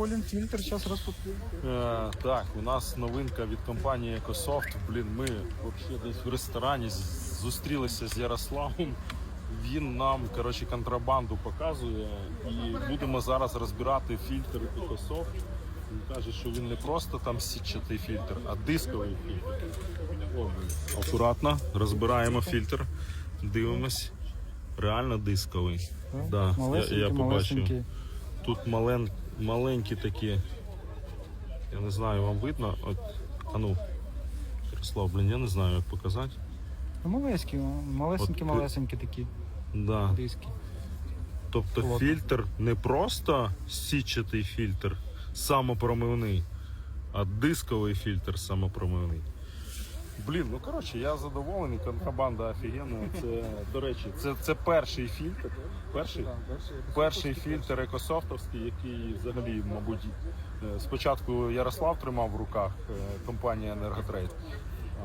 Колін фільтр, зараз розпакуємо. Е, так, у нас новинка від компанії EcoSoft. Блін, ми взагалі десь в ресторані зустрілися з Ярославом. Він нам коротше, контрабанду показує і будемо зараз розбирати фільтр EcoSoft. Він каже, що він не просто там сітчатий фільтр, а дисковий фільтр. О. Акуратно розбираємо фільтр, дивимось. Реально дисковий. Да, я, я побачив. Тут мален, маленькі такі. Я не знаю, вам видно. От, а ну, Ярослав, блін, я не знаю, як показати. Ну, малесенькі, малесенькі, малесенькі такі Да. диски. Тобто Плотно. фільтр не просто сітчатий фільтр самопромивний, а дисковий фільтр самопромивний. Блін, ну коротше, я задоволений, контрабанда офігенна. Це, до речі, це, це перший фільтр. Перший? Перший фільтр екософтовський, який взагалі, мабуть, е, спочатку Ярослав тримав в руках е, компанія Енерготрейд,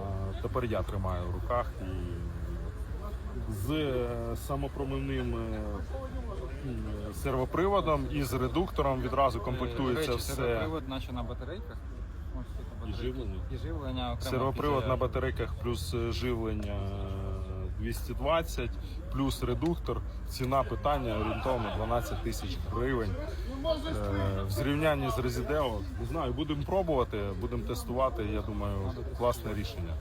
а тепер я тримаю в руках і з е, самопромивним е, сервоприводом і з редуктором відразу комплектується речі, все. сервопривод наче на батарейках. Живлення. І живлення окремо. Сервопривод на е, батарейках плюс е, живлення е, 220, плюс редуктор. Ціна питання орієнтовно 12 тисяч гривень. Е, В зрівнянні з Резідео, не знаю, будемо пробувати, будемо тестувати. Я думаю, класне рішення.